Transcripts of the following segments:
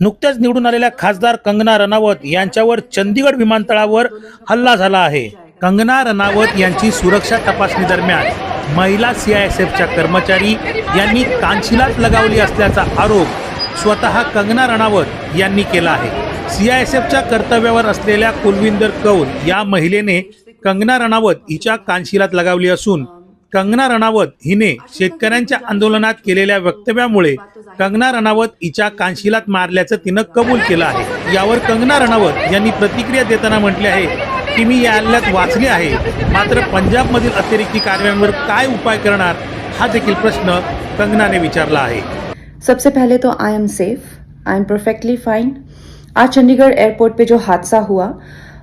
नुकत्याच निवडून आलेल्या खासदार कंगना रनावत यांच्यावर चंदीगड विमानतळावर हल्ला झाला आहे. कंगना रनावत यांची सुरक्षा तपासणी दरम्यान महिला सीआयएसएफच्या कर्मचारी यांनी कानशिलात लगावली असल्याचा आरोप स्वतः कंगना रनावत यांनी केला आहे. सीआयएसएफच्या कर्तव्यावर असलेल्या कुलविंदर कौल या महिलेने कंगना रनावत हिच्या कानशिलात लगावली असून कंगना रणावत हिने शेतकऱ्यांच्या आंदोलनात केलेल्या वक्तव्यामुळे कंगना रणावत हिच्या कांशिलात मारल्याचं तिनं कबूल केलं आहे. यावर कंगना रणावत यांनी प्रतिक्रिया देताना म्हटले आहे की मी या हल्ल्यात वाचले आहे. मात्र पंजाबमधील अतिरेकी कारव्यांवर काय उपाय करणार हा देखील प्रश्न कंगनाने विचारला आहे. सबसे पहले तो I am safe I am perfectly fine आज चंडीगढ़ एयरपोर्ट पे जो हादसा हुआ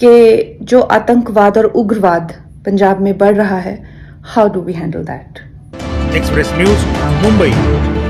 कि जो आतंकवाद और उग्रवाद पंजाब में बढ़ रहा है how do we handle that Express News Mumbai